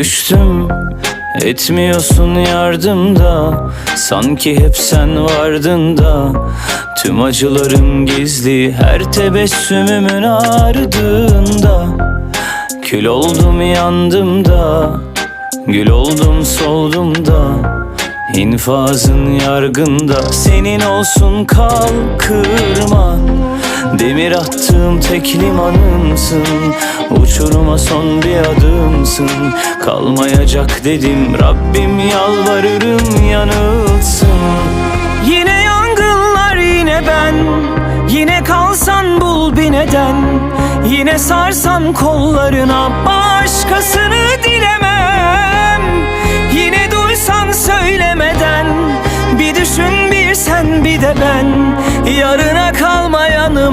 Düştüm etmiyorsun yardımda Sanki hep sen vardın da. Tüm acılarım gizli her tebessümümün ardında. Kül oldum yandım da. Gül oldum soldum da İnfazın yargında Senin olsun kalkırma Demir attığım tek limanımsın Uçuruma son bir adımsın. Kalmayacak dedim Rabbim yalvarırım yanılsın. Yine yangınlar yine ben Yine kalsan bul bir neden. Yine sarsan kollarına Başkasını dilemem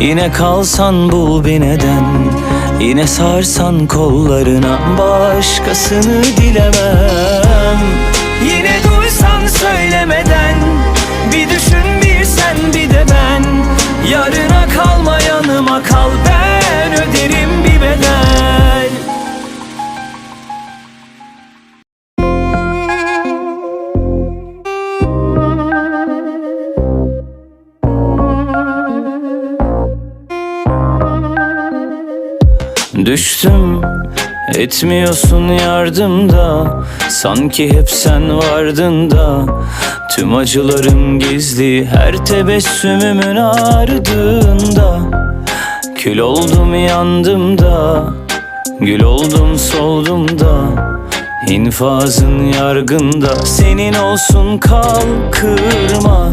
Yine kalsan bul bir neden? Yine sarsan kollarına Başkasını dilemem. Yine duysan söylemeden Düştüm etmiyorsun yardımda. Sanki hep sen vardın da. Tüm acılarım gizli her tebessümümün ardında. Kül oldum yandım da. Gül oldum soldum da. İnfazın yargında. Senin olsun kalkırma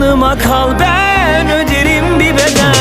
yanıma kal Ben öderim bir bedel